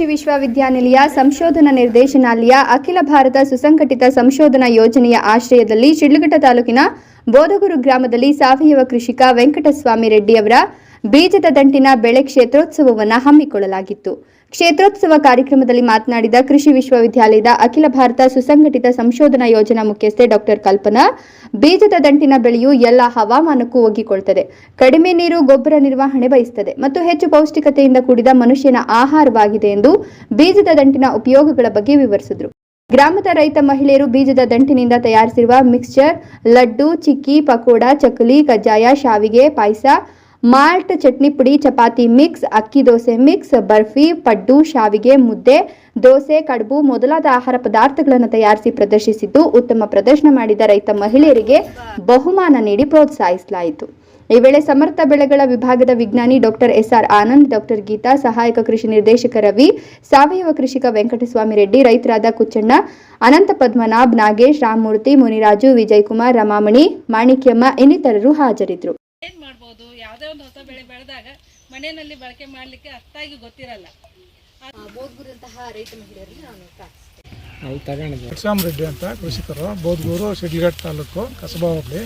ಕೃಷಿ ವಿಶ್ವವಿದ್ಯಾನಿಲಯ ಸಂಶೋಧನಾ ನಿರ್ದೇಶನಾಲಯ ಅಖಿಲ ಭಾರತ ಸುಸಂಘಟಿತ ಸಂಶೋಧನಾ ಯೋಜನೆಯ ಆಶ್ರಯದಲ್ಲಿ ಶಿಡ್ಲಘಟ್ಟ ತಾಲೂಕಿನ ಬೋಧಗುರು ಗ್ರಾಮದಲ್ಲಿ ಸಾವಯವ ಕೃಷಿಕ ವೆಂಕಟಸ್ವಾಮಿ ರೆಡ್ಡಿ ಅವರ ಬೀಜದ ದಂಟಿನ ಬೆಳೆ ಕ್ಷೇತ್ರೋತ್ಸವವನ್ನು ಹಮ್ಮಿಕೊಳ್ಳಲಾಗಿತ್ತು. ಕ್ಷೇತ್ರೋತ್ಸವ ಕಾರ್ಯಕ್ರಮದಲ್ಲಿ ಮಾತನಾಡಿದ ಕೃಷಿ ವಿಶ್ವವಿದ್ಯಾಲಯದ ಅಖಿಲ ಭಾರತ ಸುಸಂಘಟಿತ ಸಂಶೋಧನಾ ಯೋಜನಾ ಮುಖ್ಯಸ್ಥೆ ಡಾಕ್ಟರ್ ಕಲ್ಪನಾ, ಬೀಜದ ದಂಟಿನ ಬೆಳೆಯು ಎಲ್ಲ ಹವಾಮಾನಕ್ಕೂ ಒಗ್ಗಿಕೊಳ್ತದೆ. ಕಡಿಮೆ ನೀರು, ಗೊಬ್ಬರ ನಿರ್ವಹಣೆ ಬಯಸುತ್ತದೆ ಮತ್ತು ಹೆಚ್ಚು ಪೌಷ್ಟಿಕತೆಯಿಂದ ಕೂಡಿದ ಮನುಷ್ಯನ ಆಹಾರವಾಗಿದೆ ಎಂದು ಬೀಜದ ದಂಟಿನ ಉಪಯೋಗಗಳ ಬಗ್ಗೆ ವಿವರಿಸಿದರು. ಗ್ರಾಮದ ರೈತ ಮಹಿಳೆಯರು ಬೀಜದ ದಂಟಿನಿಂದ ತಯಾರಿಸಿರುವ ಮಿಕ್ಸ್ಚರ್, ಲಡ್ಡು, ಚಿಕ್ಕಿ, ಪಕೋಡ, ಚಕ್ಕಲಿ, ಕಜ್ಜಾಯ, ಶಾವಿಗೆ, ಪಾಯಸ ಮಾಲ್ಟ್ ಚಟ್ನಿ ಪುಡಿ, ಚಪಾತಿ ಮಿಕ್ಸ್, ಅಕ್ಕಿ ದೋಸೆ ಮಿಕ್ಸ್, ಬರ್ಫಿ, ಪಡ್ಡು, ಶಾವಿಗೆ, ಮುದ್ದೆ, ದೋಸೆ, ಕಡುಬು ಮೊದಲಾದ ಆಹಾರ ಪದಾರ್ಥಗಳನ್ನು ತಯಾರಿಸಿ ಪ್ರದರ್ಶಿಸಿದ್ದು ಉತ್ತಮ ಪ್ರದರ್ಶನ ಮಾಡಿದ ರೈತ ಮಹಿಳೆಯರಿಗೆ ಬಹುಮಾನ ನೀಡಿ ಪ್ರೋತ್ಸಾಹಿಸಲಾಯಿತು. ಈ ವೇಳೆ ಸಮರ್ಥ ಬೆಳೆಗಳ ವಿಭಾಗದ ವಿಜ್ಞಾನಿ doctor S R Anand doctor Geeta, ಸಹಾಯಕ ಕೃಷಿ ನಿರ್ದೇಶಕ ರವಿ, ಸಾವಯವ ಕೃಷಿಕ ವೆಂಕಟಸ್ವಾಮಿ ರೆಡ್ಡಿ, ರೈತರಾದ ಕುಚ್ಚಣ್ಣ, ಅನಂತ ಪದ್ಮನಾಭ್, ನಾಗೇಶ್, ರಾಮಮೂರ್ತಿ, ಮುನಿರಾಜು ವಿಜಯಕುಮಾರ್ ರಮಾಮಣಿ, ಮಾಣಿಕ್ಯಮ್ಮ ಇನ್ನಿತರರು ಹಾಜರಿದ್ದರು. ಯಾವುದೇ ಒಂದು ಹೊಸ ಬೆಳೆ ಬೆಳೆದಾಗ ಮನೆಯಲ್ಲಿ ಬಳಕೆ ಮಾಡಲಿಕ್ಕೆ ಅಷ್ಟಾಗಿ ಗೊತ್ತಿರಲ್ಲ. ರೆಡ್ಡಿ ಅಂತ ಕೃಷಿಕರು ಬೋದ್ಗೂರು ಶಿಡ್ಲಘಟ್ಟ ತಾಲೂಕು ಕಸಬಾ ಹೋಬಳಿ.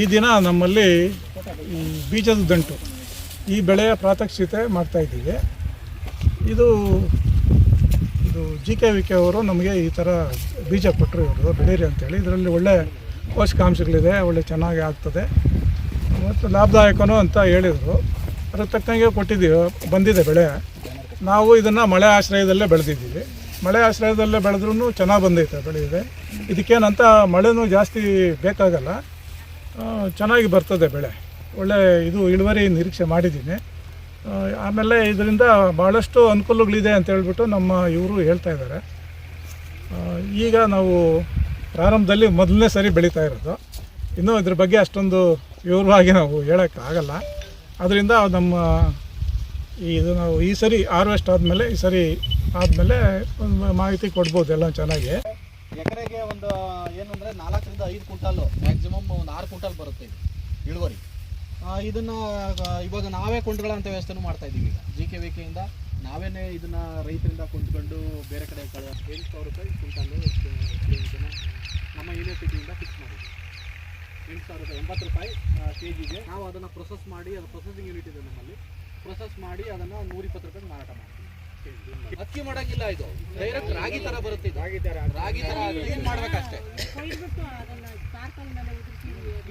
ಈ ದಿನ ನಮ್ಮಲ್ಲಿ ಈ ಬೀಜದ ದಂಟು ಈ ಬೆಳೆಯ ಪ್ರಾತ್ಯಕ್ಷಿತೆ ಮಾಡ್ತಾಯಿದ್ದೀವಿ ಇದು ಇದು ಜಿ ಕೆ ವಿ ಕೆ ಅವರು ನಮಗೆ ಈ ಥರ ಬೀಜ ಕೊಟ್ಟರು ಇವರು ಬೆಳೀರಿ ಅಂತೇಳಿ. ಇದರಲ್ಲಿ ಒಳ್ಳೆ ಪೋಷಕಾಂಶಗಳಿದೆ ಒಳ್ಳೆ ಚೆನ್ನಾಗಿ ಆಗ್ತದೆ. ಮತ್ತು ಲಾಭದಾಯಕನೂ ಅಂತ ಹೇಳಿದರು. ಅದಕ್ಕೆ ತಕ್ಕಂಗೆ ಕೊಟ್ಟಿದ್ದೀವಿ, ಬಂದಿದೆ ಬೆಳೆ. ನಾವು ಇದನ್ನು ಮಳೆ ಆಶ್ರಯದಲ್ಲೇ ಬೆಳೆದಿದ್ದೀವಿ. ಮಳೆ ಆಶ್ರಯದಲ್ಲೇ ಬೆಳೆದ್ರೂ ಚೆನ್ನಾಗಿ ಬಂದೈತೆ ಇದೆ. ಇದಕ್ಕೇನಂತ ಮಳೆನೂ ಜಾಸ್ತಿ ಬೇಕಾಗಲ್ಲ. ಚೆನ್ನಾಗಿ ಬರ್ತದೆ ಬೆಳೆ. ಒಳ್ಳೆ ಇದು ಇಳುವರಿ ನಿರೀಕ್ಷೆ ಮಾಡಿದ್ದೀನಿ. ಆಮೇಲೆ ಇದರಿಂದ ಭಾಳಷ್ಟು ಅನುಕೂಲಗಳಿದೆ ಅಂತ ಹೇಳ್ಬಿಟ್ಟು ನಮ್ಮ ಇವರು ಹೇಳ್ತಾ ಇದ್ದಾರೆ. ಈಗ ನಾವು ಪ್ರಾರಂಭದಲ್ಲಿ ಮೊದಲನೇ ಸರಿ ಬೆಳೀತಾ ಇರೋದು. ಇನ್ನೂ ಇದ್ರ ಬಗ್ಗೆ ಅಷ್ಟೊಂದು ವಿವರವಾಗಿ ನಾವು ಹೇಳೋಕ್ಕಾಗಲ್ಲ. ಅದರಿಂದ ನಮ್ಮ ಈ ಇದು ನಾವು ಈ ಸರಿ ಹಾರ್ವೆಸ್ಟ್ ಆದಮೇಲೆ, ಈ ಸರಿ ಆದಮೇಲೆ ಒಂದು ಮಾಹಿತಿ ಕೊಡ್ಬೋದು ಎಲ್ಲ ಚೆನ್ನಾಗಿ. ಎಕರೆಗೆ ಒಂದು, ಏನು ಅಂದರೆ ನಾಲ್ಕರಿಂದ ಐದು ಕ್ವಿಂಟಾಲು ಮ್ಯಾಕ್ಸಿಮಮ್ ಒಂದು ಆರು ಕ್ವಿಂಟಾಲ್ ಬರುತ್ತೆ ಇಳುವರಿ. ಇದನ್ನು ಇವಾಗ ನಾವೇ ಕೊಂಡ್ಕೊಳ್ಳೋಂಥ ವ್ಯವಸ್ಥೆನೂ ಮಾಡ್ತಾ ಇದ್ದೀವಿ ಈಗ. ಜಿ ಕೆ ವಿ ಕೆಯಿಂದ ನಾವೇನೇ ಇದನ್ನು ರೈತರಿಂದ ಕೊಂಡ್ಕೊಂಡು ಬೇರೆ ಕಡೆ ಕಳೆ ಎಂಟು ಸಾವಿರ ರೂಪಾಯಿ ಕ್ವಿಂಟಾಲು ನಮ್ಮ ಯೂನಿವರ್ಸಿಟಿಯಿಂದ ಫಿಕ್ಸ್ ಮಾಡಿದ್ವಿ ಎಂಟು ಸಾವಿರ ರೂಪಾಯಿ ಎಂಬತ್ತು ರೂಪಾಯಿ ಕೆ ಜಿಗೆ ನಾವು ಅದನ್ನು ಪ್ರೊಸೆಸ್ ಮಾಡಿ ಅದು ಪ್ರೊಸೆಸಿಂಗ್ ಯೂನಿಟ್ ಇದೆ ನಮ್ಮಲ್ಲಿ. ಪ್ರೊಸೆಸ್ ಮಾಡಿ ಅದನ್ನು ನೂರಿಪ್ಪತ್ತು ರೂಪಾಯಿ ಮಾರಾಟ ಮಾಡ್ತೀವಿ. ಅಕ್ಕಿ ಮಾಡೋಕ್ಕಿಲ್ಲ ಇದು. ಡೈರೆಕ್ಟ್ ರಾಗಿ ಥರ ಬರುತ್ತೆ ಇದು. ರಾಗಿ ತರ ಕ್ಲೀನ್ ಮಾಡಬೇಕಷ್ಟೇ.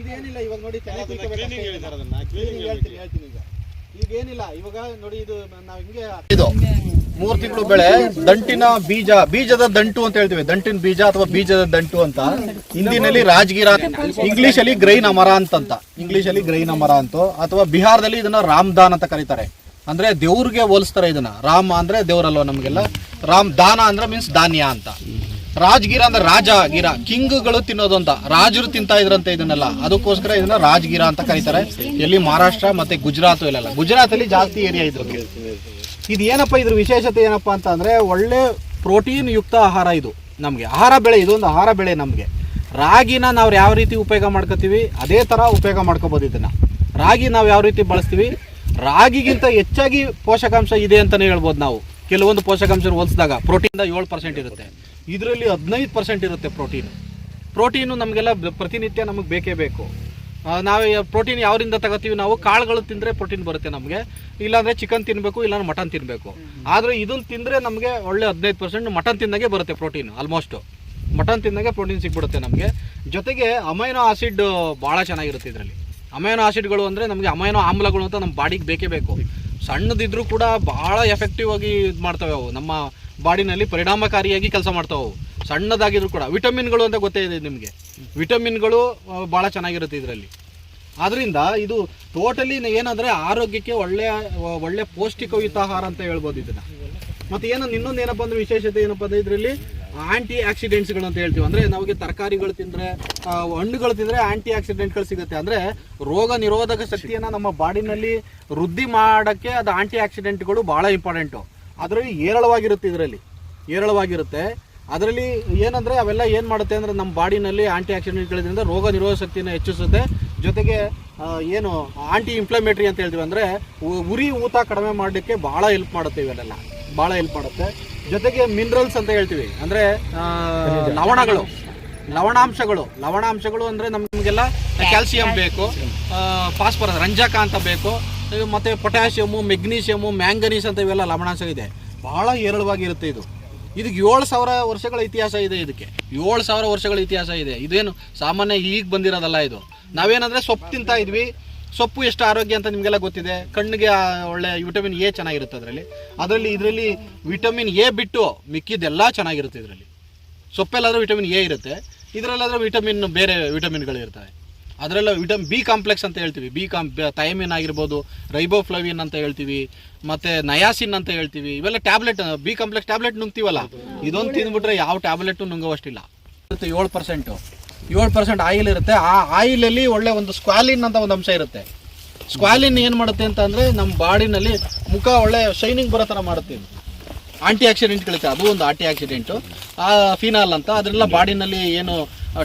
ಇದೇನಿಲ್ಲ ಇವಾಗ ನೋಡಿ ಹೇಳ್ತೀನಿ ಹೇಳ್ತೀನಿ. ಈಗ. ಈಗ ಏನಿಲ್ಲ ಇವಾಗ ನೋಡಿ ಇದು ನಾವು ಹಿಂಗೆ ಇದು. ಮೂರು ತಿಂಗಳು ಬೆಳೆ, ದಂಟಿನ ಬೀಜ, ಬೀಜದ ದಂಟು ಅಂತ ಹೇಳ್ತೀವಿ. ದಂಟಿನ ಬೀಜ ಅಥವಾ ಬೀಜದ ದಂಟು ಅಂತ. ಹಿಂದಿನಲ್ಲಿ ರಾಜಗಿರ ಇಂಗ್ಲಿಷ್ ಅಲ್ಲಿ ಗ್ರೈನ್ ಅಮರ ಅಂತಂತ. ಇಂಗ್ಲಿಷ್ ಅಲ್ಲಿ ಗ್ರೈನ್ ಅಮರ ಅಂತ, ಅಥವಾ ಬಿಹಾರದಲ್ಲಿ ಇದನ್ನ ರಾಮ್ದಾನ್ ಅಂತ ಕರೀತಾರೆ. ಅಂದ್ರೆ ದೇವ್ರಿಗೆ ಹೋಲಿಸ್ತಾರೆ ಇದನ್ನ. ರಾಮ ಅಂದ್ರೆ ದೇವ್ರಲ್ವ ನಮಗೆಲ್ಲ? ರಾಮ್ ದಾನ ಅಂದ್ರೆ ಮೀನ್ಸ್ ಧಾನ್ಯ ಅಂತ. ರಾಜಗಿರ ಅಂದ್ರೆ ರಾಜ ಗಿರ. ಕಿಂಗ್ಗಳು ತಿನ್ನೋದು ಅಂತ. ರಾಜರು ತಿಂತಾ ಇದ್ರಂತೆ ಇದನ್ನೆಲ್ಲ. ಅದಕ್ಕೋಸ್ಕರ ಇದನ್ನ ರಾಜಗಿರ ಅಂತ ಕರೀತಾರೆ. ಎಲ್ಲಿ ಮಹಾರಾಷ್ಟ್ರ ಮತ್ತೆ ಗುಜರಾತ್ ಇಲ್ಲೆಲ್ಲ. ಗುಜರಾತ್ ಅಲ್ಲಿ ಜಾಸ್ತಿ ಏರಿಯಾ ಇದ್ರು. ಇದು ಏನಪ್ಪ ಇದ್ರ ವಿಶೇಷತೆ ಏನಪ್ಪ ಅಂತ ಅಂದ್ರೆ ಒಳ್ಳೆ ಪ್ರೋಟೀನ್ ಯುಕ್ತ ಆಹಾರ ಇದು. ನಮಗೆ ಆಹಾರ ಬೆಳೆ, ಇದೊಂದು ಆಹಾರ ಬೆಳೆ ನಮಗೆ. ರಾಗಿನ ನಾವು ಯಾವ ರೀತಿ ಉಪಯೋಗ ಮಾಡ್ಕೋತೀವಿ, ಅದೇ ತರ ಉಪಯೋಗ ಮಾಡ್ಕೋಬಹುದು ಇದನ್ನ. ರಾಗಿ ನಾವು ಯಾವ ರೀತಿ ಬಳಸ್ತೀವಿ, ರಾಗಿಗಿಂತ ಹೆಚ್ಚಾಗಿ ಪೋಷಕಾಂಶ ಇದೆ ಅಂತಾನೆ ಹೇಳ್ಬೋದು ನಾವು. ಕೆಲವೊಂದು ಪೋಷಕಾಂಶ ಹೋಲಿಸಿದಾಗ ಪ್ರೋಟೀನ್ ಏಳು ಪರ್ಸೆಂಟ್ ಇರುತ್ತೆ. ಇದರಲ್ಲಿ ಹದಿನೈದು ಪರ್ಸೆಂಟ್ ಇರುತ್ತೆ ಪ್ರೋಟೀನ್ ಪ್ರೋಟೀನು ನಮಗೆಲ್ಲ ಪ್ರತಿನಿತ್ಯ ನಮಗೆ ಬೇಕೇ ಬೇಕು. ನಾವು ಪ್ರೋಟೀನ್ ಯಾವ್ರಿಂದ ತಗೋತೀವಿ? ನಾವು ಕಾಳುಗಳು ತಿಂದರೆ ಪ್ರೋಟೀನ್ ಬರುತ್ತೆ ನಮಗೆ. ಇಲ್ಲಾಂದ್ರೆ ಚಿಕನ್ ತಿನ್ನಬೇಕು ಇಲ್ಲಾಂದ್ರೆ ಮಟನ್ ತಿನ್ನಬೇಕು ಆದರೆ ಇದನ್ನು ತಿಂದರೆ ನಮಗೆ ಒಳ್ಳೆ ಹದಿನೈದು ಪರ್ಸೆಂಟ್ ಮಟನ್ ತಿಂದಾಗೆ ಬರುತ್ತೆ ಪ್ರೋಟೀನ್ ಆಲ್ಮೋಸ್ಟ್ ಮಟನ್ ತಿಂದಾಗೆ ಪ್ರೋಟೀನ್ ಸಿಕ್ಬಿಡುತ್ತೆ ನಮಗೆ. ಜೊತೆಗೆ ಅಮೈನೋ ಆಸಿಡ್ ಭಾಳ ಚೆನ್ನಾಗಿರುತ್ತೆ ಇದರಲ್ಲಿ. ಅಮೈನೋ ಆಸಿಡ್ಗಳು ಅಂದರೆ ನಮಗೆ ಅಮೈನೋ ಆಮ್ಲಗಳು ಅಂತ ನಮ್ಮ ಬಾಡಿಗೆ ಬೇಕೇ ಬೇಕು. ಸಣ್ಣದಿದ್ರೂ ಕೂಡ ಭಾಳ ಎಫೆಕ್ಟಿವ್ ಆಗಿ ಇದು ಮಾಡ್ತವೆ ಅವು. ನಮ್ಮ ಬಾಡಿನಲ್ಲಿ ಪರಿಣಾಮಕಾರಿಯಾಗಿ ಕೆಲಸ ಮಾಡ್ತಾವೆ ಅವು. ಸಣ್ಣದಾಗಿದ್ರು ಕೂಡ. ವಿಟಮಿನ್ಗಳು ಅಂತ ಗೊತ್ತೇ ಇದೆ ನಿಮಗೆ? ವಿಟಮಿನ್ಗಳು ಭಾಳ ಚೆನ್ನಾಗಿರುತ್ತೆ ಇದರಲ್ಲಿ. ಆದ್ರಿಂದ ಇದು ಟೋಟಲಿ ಏನಂದ್ರೆ ಆರೋಗ್ಯಕ್ಕೆ ಒಳ್ಳೆ ಒಳ್ಳೆ ಪೌಷ್ಟಿಕಯುತ ಆಹಾರ ಅಂತ ಹೇಳ್ಬೋದು ಇದನ್ನ. ಮತ್ತೆ ಏನೋ, ಇನ್ನೊಂದು ಏನಪ್ಪ ಅಂದ್ರೆ ವಿಶೇಷತೆ ಏನಪ್ಪ ಅಂದ್ರೆ ಇದರಲ್ಲಿ ಆಂಟಿ ಆಕ್ಸಿಡೆಂಟ್ಸ್ಗಳು ಅಂತ ಹೇಳ್ತೀವಿ. ಅಂದ್ರೆ ನಮಗೆ ತರಕಾರಿಗಳು ತಿಂದ್ರೆ ಹಣ್ಣುಗಳು ತಿಂದ್ರೆ ಆಂಟಿ ಆಕ್ಸಿಡೆಂಟ್ಗಳು ಸಿಗುತ್ತೆ. ಅಂದ್ರೆ ರೋಗ ನಿರೋಧಕ ಶಕ್ತಿಯನ್ನ ನಮ್ಮ ಬಾಡಿನಲ್ಲಿ ವೃದ್ಧಿ ಮಾಡಕ್ಕೆ ಅದು ಆಂಟಿ ಆಕ್ಸಿಡೆಂಟ್ಗಳು ಬಹಳ ಇಂಪಾರ್ಟೆಂಟು ಅದರಲ್ಲಿ ಏರಳವಾಗಿರುತ್ತೆ ಇದರಲ್ಲಿ. ಏರಳವಾಗಿರುತ್ತೆ ಅದರಲ್ಲಿ ಏನಂದ್ರೆ ಅವೆಲ್ಲ ಏನು ಮಾಡುತ್ತೆ ಅಂದ್ರೆ ನಮ್ಮ ಬಾಡಿನಲ್ಲಿ ಆಂಟಿ ಆಕ್ಸಿಡೆಂಟ್ಗಳಿಂದ ರೋಗ ನಿರೋಧಕ ಶಕ್ತಿಯನ್ನು ಹೆಚ್ಚಿಸುತ್ತೆ. ಜೊತೆಗೆ ಏನು ಆಂಟಿ ಇನ್ಫ್ಲಮೇಟ್ರಿ ಅಂತ ಹೇಳ್ತೀವಿ ಅಂದರೆ ಉ- ಉರಿ ಊತ ಕಡಿಮೆ ಮಾಡಲಿಕ್ಕೆ ಭಾಳ ಹೆಲ್ಪ್ ಮಾಡುತ್ತೆ ಇವೆಲ್ಲ. ಭಾಳ ಹೆಲ್ಪ್ ಮಾಡುತ್ತೆ. ಜೊತೆಗೆ ಮಿನರಲ್ಸ್ ಅಂತ ಹೇಳ್ತೀವಿ. ಅಂದರೆ ಲವಣಗಳು. ಲವಣಾಂಶಗಳು. ಲವಣಾಂಶಗಳು ಅಂದರೆ ನಮಗೆಲ್ಲ ಕ್ಯಾಲ್ಸಿಯಂ ಬೇಕು. ಫಾಸ್ಫರಸ್ ರಂಜಕ ಅಂತ ಬೇಕು. ಮತ್ತು ಮತ್ತೆ ಪೊಟ್ಯಾಷಿಯಮು ಮೆಗ್ನೀಷಿಯಮು ಮ್ಯಾಂಗನೀಸ್ ಅಂತ ಇವೆಲ್ಲ ಲವಣಾಂಶ ಇದೆ. ಭಾಳ ಹೇರಳವಾಗಿರುತ್ತೆ ಇದು. ಇದಕ್ಕೆ ಏಳು ಸಾವಿರ ವರ್ಷಗಳ ಇತಿಹಾಸ ಇದೆ ಇದಕ್ಕೆ. ಏಳು ಸಾವಿರ ವರ್ಷಗಳ ಇತಿಹಾಸ ಇದೆ. ಇದೇನು ಸಾಮಾನ್ಯ ಈಗ ಬಂದಿರೋದಲ್ಲ ಇದು. ನಾವೇನಂದ್ರೆ ಸೊಪ್ಪು ತಿಂತಾ ಇದ್ವಿ. ಸೊಪ್ಪು ಎಷ್ಟು ಆರೋಗ್ಯ ಅಂತ ನಿಮಗೆಲ್ಲ ಗೊತ್ತಿದೆ. ಕಣ್ಣಿಗೆ ಒಳ್ಳೆ ವಿಟಮಿನ್ ಎ ಚೆನ್ನಾಗಿರುತ್ತೆ ಅದರಲ್ಲಿ. ಅದರಲ್ಲಿ ಇದರಲ್ಲಿ ವಿಟಮಿನ್ ಎ ಬಿಟ್ಟು ಮಿಕ್ಕಿದ್ದೆಲ್ಲ ಚೆನ್ನಾಗಿರುತ್ತೆ ಇದರಲ್ಲಿ. ಸೊಪ್ಪೆಲ್ಲಾದರೂ ವಿಟಮಿನ್ ಎ ಇರುತ್ತೆ. ಇದರಲ್ಲಾದರೂ ವಿಟಮಿನ್ ಬೇರೆ ವಿಟಮಿನ್ಗಳು ಇರ್ತವೆ. ಅದರಲ್ಲೂ ವಿಟಮಿನ್ ಬಿ ಕಾಂಪ್ಲೆಕ್ಸ್ ಅಂತ ಹೇಳ್ತೀವಿ. ಬಿ ಕಾಂ ಥೈಮಿನ್ ಆಗಿರ್ಬೋದು, ರೈಬೋಫ್ಲವಿನ್ ಅಂತ ಹೇಳ್ತೀವಿ, ಮತ್ತು ನಯಾಸಿನ್ ಅಂತ ಹೇಳ್ತೀವಿ. ಇವೆಲ್ಲ ಟ್ಯಾಬ್ಲೆಟ್, ಬಿ ಕಾಂಪ್ಲೆಕ್ಸ್ ಟ್ಯಾಬ್ಲೆಟ್ ನುಂಗ್ತೀವಲ್ಲ? ಇದೊಂದು ತಿಂದ್ಬಿಟ್ರೆ ಯಾವ ಟ್ಯಾಬ್ಲೆಟು ನುಂಗೋವಷ್ಟಿಲ್ಲ. ಏಳು ಪರ್ಸೆಂಟು. ಏಳು ಪರ್ಸೆಂಟ್ ಆಯಿಲ್ ಇರುತ್ತೆ. ಆ ಆಯಿಲಲ್ಲಿ ಒಳ್ಳೆ ಒಂದು ಸ್ಕ್ವಾಲಿನ್ ಅಂತ ಒಂದು ಅಂಶ ಇರುತ್ತೆ. ಸ್ಕ್ವಾಲಿನ್ ಏನು ಮಾಡುತ್ತೆ ಅಂತ ಅಂದರೆ ನಮ್ಮ ಬಾಡಿನಲ್ಲಿ ಮುಖ ಒಳ್ಳೆ ಶೈನಿಂಗ್ ಬರೋ ಥರ ಮಾಡುತ್ತೆ ಆಂಟಿ ಆಕ್ಸಿಡೆಂಟ್ಗಳಿದೆ ಅದು ಒಂದು ಆಂಟಿ ಆಕ್ಸಿಡೆಂಟು ಆ ಫಿನಾಲ್ ಅಂತ. ಅದರಿಂದ ಬಾಡಿನಲ್ಲಿ ಏನು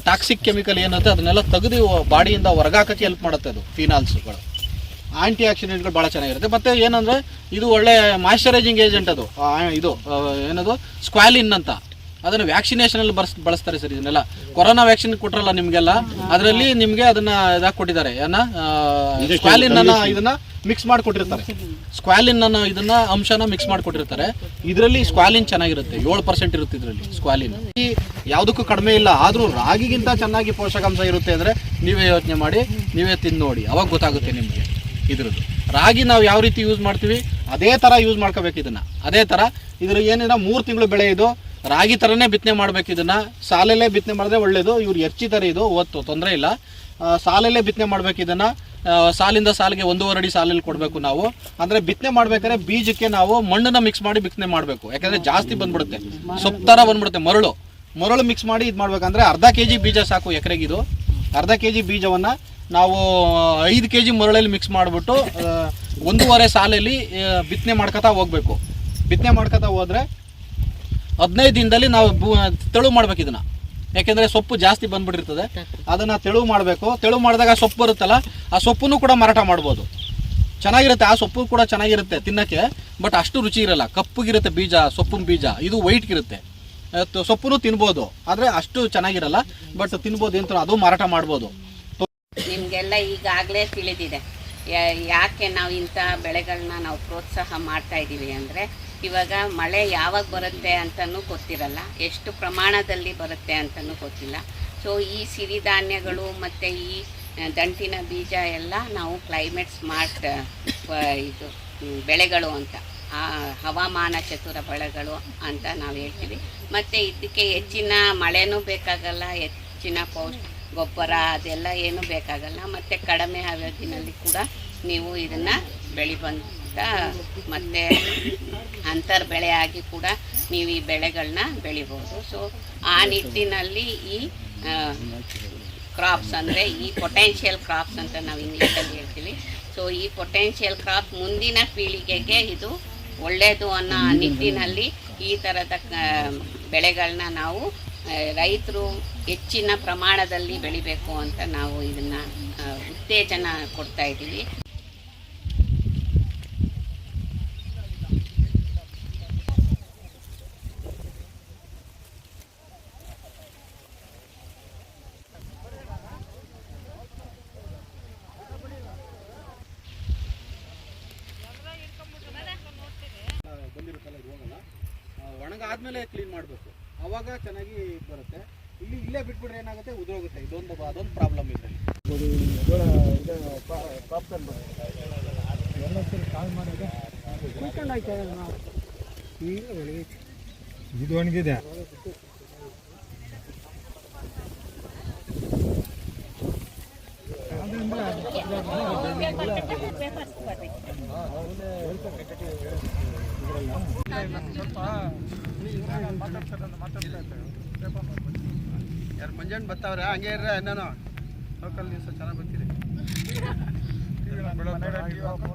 ಟಾಕ್ಸಿಕ್ ಕೆಮಿಕಲ್ ಏನಿರುತ್ತೆ ಅದನ್ನೆಲ್ಲ ತೆಗೆದು ಬಾಡಿಯಿಂದ ಹೊರಗಾಕಕ್ಕೆ ಹೆಲ್ಪ್ ಮಾಡುತ್ತೆ ಅದು ಫಿನಾಲ್ಸ್ಗಳು ಆಂಟಿ ಆಕ್ಸಿಡೆಂಟ್ಗಳು ಭಾಳ ಚೆನ್ನಾಗಿರುತ್ತೆ. ಮತ್ತು ಏನಂದರೆ ಇದು ಒಳ್ಳೆ ಮಾಯಶ್ಚರೈಸಿಂಗ್ ಏಜೆಂಟ್ ಅದು. ಇದು ಏನದು? ಸ್ಕ್ವಾಲಿನ್ ಅಂತ. ಅದನ್ನು ವ್ಯಾಕ್ಸಿನೇಷನಲ್ಲಿ ಬರ್ಸ್ ಬಳಸ್ತಾರೆ ಸರ್ ಇದನ್ನೆಲ್ಲ. ಕೊರೋನಾ ವ್ಯಾಕ್ಸಿನ್ ಕೊಟ್ರಲ್ಲ ನಿಮಗೆಲ್ಲ ಅದರಲ್ಲಿ ನಿಮಗೆ ಅದನ್ನ ಇದಾಗಿ ಕೊಟ್ಟಿದ್ದಾರೆ ಏನ ಸ್ಕ್ವಾಲಿನ್ ಅನ್ನ ಇದನ್ನ ಮಿಕ್ಸ್ ಮಾಡಿಕೊಟ್ಟಿರ್ತಾರೆ. ಸ್ಕ್ವಾಲಿನ್ ಅನ್ನೋ ಇದನ್ನ ಅಂಶನ ಮಿಕ್ಸ್ ಮಾಡಿಕೊಟ್ಟಿರ್ತಾರೆ. ಇದರಲ್ಲಿ ಸ್ಕ್ವಾಲಿನ್ ಚೆನ್ನಾಗಿರುತ್ತೆ ಏಳು ಪರ್ಸೆಂಟ್ ಇರುತ್ತೆ ಇದರಲ್ಲಿ ಸ್ಕ್ವಾಲಿನ್ ಈ ಯಾವುದಕ್ಕೂ ಕಡಿಮೆ ಇಲ್ಲ ಆದರೂ ರಾಗಿಗಿಂತ ಚೆನ್ನಾಗಿ ಪೋಷಕಾಂಶ ಇರುತ್ತೆ ಅಂದರೆ ನೀವೇ ಯೋಚನೆ ಮಾಡಿ ನೀವೇ ತಿಂದು ನೋಡಿ. ಅವಾಗ ಗೊತ್ತಾಗುತ್ತೆ ನಿಮಗೆ ಇದ್ರದ್ದು. ರಾಗಿ ನಾವು ಯಾವ ರೀತಿ ಯೂಸ್ ಮಾಡ್ತೀವಿ ಅದೇ ಥರ ಯೂಸ್ ಮಾಡ್ಕೋಬೇಕು ಇದನ್ನ. ಅದೇ ಥರ ಇದ್ರ ಏನಿದೆ ಮೂರು ತಿಂಗಳು ಬೆಳೆ ಇದು. ರಾಗಿ ಥರನೇ ಬಿತ್ತನೆ ಮಾಡ್ಬೇಕು ಇದನ್ನ. ಸಾಲಲ್ಲೇ ಬಿತ್ತನೆ ಮಾಡಿದ್ರೆ ಒಳ್ಳೇದು. ಇವ್ರು ಎರ್ಚಿತಾರೆ ಇದು ಒತ್ತು ತೊಂದರೆ ಇಲ್ಲ. ಸಾಲಲ್ಲೇ ಬಿತ್ತನೆ ಮಾಡ್ಬೇಕು ಇದನ್ನ. ಸಾಲಿಂದ ಸಾಲಿಗೆ ಒಂದೂವರೆ ಅಡಿ ಸಾಲಲ್ಲಿ ಕೊಡಬೇಕು ನಾವು. ಅಂದ್ರೆ ಬಿತ್ತನೆ ಮಾಡ್ಬೇಕಾದ್ರೆ ಬೀಜಕ್ಕೆ ನಾವು ಮಣ್ಣನ್ನು ಮಿಕ್ಸ್ ಮಾಡಿ ಬಿತ್ತನೆ ಮಾಡಬೇಕು. ಯಾಕಂದ್ರೆ ಜಾಸ್ತಿ ಬಂದ್ಬಿಡುತ್ತೆ. ಸೊಪ್ಪು ಥರ ಬಂದ್ಬಿಡುತ್ತೆ, ಮರಳು. ಮರಳು ಮಿಕ್ಸ್ ಮಾಡಿ ಇದು ಮಾಡಬೇಕಂದ್ರೆ ಅರ್ಧ ಕೆ ಜಿ ಬೀಜ ಸಾಕು ಎಕರೆಗಿದು ಅರ್ಧ ಕೆ ಜಿ ಬೀಜವನ್ನು ನಾವು ಐದು ಕೆ ಜಿ ಮರಳಲ್ಲಿ ಮಿಕ್ಸ್ ಮಾಡಿಬಿಟ್ಟು ಒಂದೂವರೆ ಸಾಲಲ್ಲಿ ಬಿತ್ತನೆ ಮಾಡ್ಕೊತಾ ಹೋಗ್ಬೇಕು. ಬಿತ್ತನೆ ಮಾಡ್ಕೊತಾ ಹೋದ್ರೆ ಹದಿನೈದು ದಿನದಲ್ಲಿ ನಾವು ತೆಳು ಮಾಡ್ಬೇಕು ಇದನ್ನ. ಯಾಕೆಂದ್ರೆ ಸೊಪ್ಪು ಜಾಸ್ತಿ ಬಂದ್ಬಿಟ್ಟಿರ್ತದೆ. ಅದನ್ನ ತೆಳು ಮಾಡಬೇಕು. ತೆಳು ಮಾಡಿದಾಗ ಸೊಪ್ಪು ಬರುತ್ತಲ್ಲ, ಆ ಸೊಪ್ಪನ್ನು ಕೂಡ ಮಾರಾಟ ಮಾಡ್ಬೋದು. ಚೆನ್ನಾಗಿರುತ್ತೆ, ಆ ಸೊಪ್ಪು ಕೂಡ ಚೆನ್ನಾಗಿರುತ್ತೆ ತಿನ್ನಕ್ಕೆ, ಬಟ್ ಅಷ್ಟು ರುಚಿ ಇರಲ್ಲ. ಕಪ್ಪಗಿರುತ್ತೆ ಬೀಜ, ಸೊಪ್ಪಿನ ಬೀಜ, ಇದು ವೈಟ್ಗಿರುತ್ತೆ ಸೊಪ್ಪು ತಿನ್ಬೋದು. ಆದರೆ ಅಷ್ಟು ಚೆನ್ನಾಗಿರಲ್ಲ, ಬಟ್ ತಿನ್ಬೋದು ಅಂತ ಅದು ಮಾರಾಟ ಮಾಡ್ಬೋದು. ನಿಮಗೆಲ್ಲ ಈಗಾಗಲೇ ತಿಳಿದಿದೆ. ಯಾಕೆ ನಾವು ಇಂಥ ಬೆಳೆಗಳನ್ನ ನಾವು ಪ್ರೋತ್ಸಾಹ ಮಾಡ್ತಾ ಇದ್ದೀವಿ ಅಂದರೆ ಇವಾಗ ಮಳೆ ಯಾವಾಗ ಬರುತ್ತೆ ಅಂತಲೂ ಗೊತ್ತಿರಲ್ಲ. ಎಷ್ಟು ಪ್ರಮಾಣದಲ್ಲಿ ಬರುತ್ತೆ ಅಂತಲೂ ಗೊತ್ತಿಲ್ಲ. ಸೊ ಈ ಸಿರಿಧಾನ್ಯಗಳು ಮತ್ತು ಈ ದಂಟಿನ ಬೀಜ ಎಲ್ಲ ನಾವು ಕ್ಲೈಮೇಟ್ ಸ್ಮಾರ್ಟ್ ಇದು ಬೆಳೆಗಳು ಅಂತ. ಹವಾಮಾನ ಚತುರ ಬೆಳೆಗಳು ಅಂತ ನಾವು ಹೇಳ್ತೀವಿ. ಮತ್ತು ಇದಕ್ಕೆ ಹೆಚ್ಚಿನ ಮಳೆನೂ ಬೇಕಾಗಲ್ಲ, ಹೆಚ್ಚಿನ ಪೌಷ್, ಗೊಬ್ಬರ ಅದೆಲ್ಲ ಏನೂ ಬೇಕಾಗಲ್ಲ. ಮತ್ತು ಕಡಿಮೆ ಅವಧಿನಲ್ಲಿ ಕೂಡ ನೀವು ಇದನ್ನು ಬೆಳಿಬಂತ ಮತ್ತು ಅಂತರ್ ಬೆಳೆಯಾಗಿ ಕೂಡ ನೀವು ಈ ಬೆಳೆಗಳನ್ನ ಬೆಳಿಬೋದು. ಸೊ ಆ ನಿಟ್ಟಿನಲ್ಲಿ ಈ ಕ್ರಾಪ್ಸ್ ಅಂದರೆ ಈ ಪೊಟೆನ್ಷಿಯಲ್ ಕ್ರಾಪ್ಸ್ ಅಂತ ನಾವು ಇಂಗ್ಲೀಷಲ್ಲಿ ಹೇಳ್ತೀವಿ. ಸೊ ಈ ಪೊಟೆನ್ಷಿಯಲ್ ಕ್ರಾಪ್ ಮುಂದಿನ ಪೀಳಿಗೆಗೆ ಇದು ಒಳ್ಳೆಯದು ಅನ್ನೋ ನಿಟ್ಟಿನಲ್ಲಿ ಈ ಥರದ ಬೆಳೆಗಳನ್ನ ನಾವು ರೈತರು ಹೆಚ್ಚಿನ ಪ್ರಮಾಣದಲ್ಲಿ ಬೆಳಿಬೇಕು ಅಂತ ನಾವು ಇದನ್ನು ಉತ್ತೇಜನ ಕೊಡ್ತಾ ಇದ್ದೀವಿ. ಒಣಗಾದ್ಮೇಲೆ ಕ್ಲೀನ್ ಮಾಡಬೇಕು. ಅವಾಗ ಚೆನ್ನಾಗಿ ಬರುತ್ತೆ. ಇಲ್ಲಿ ಇಲ್ಲೇ ಬಿಟ್ಬಿಟ್ರೆ ಏನಾಗುತ್ತೆ? ಉದುರೋಗುತ್ತೆ. ಇದೊಂದು ಅದೊಂದು ಪ್ರಾಬ್ಲಮ್ ಇದರಲ್ಲಿ ಇದು ಒಣಗಿದೆ. ಯಾರು ಮಂಜಾನ್ ಬರ್ತಾವ್ರೆ ಹಂಗೆ ಇರ್ರೆ ನಾನು ಲೋಕಲ್ ನ್ಯೂಸ್ ಚೆನ್ನಾಗಿ ಬರ್ತೀರಿ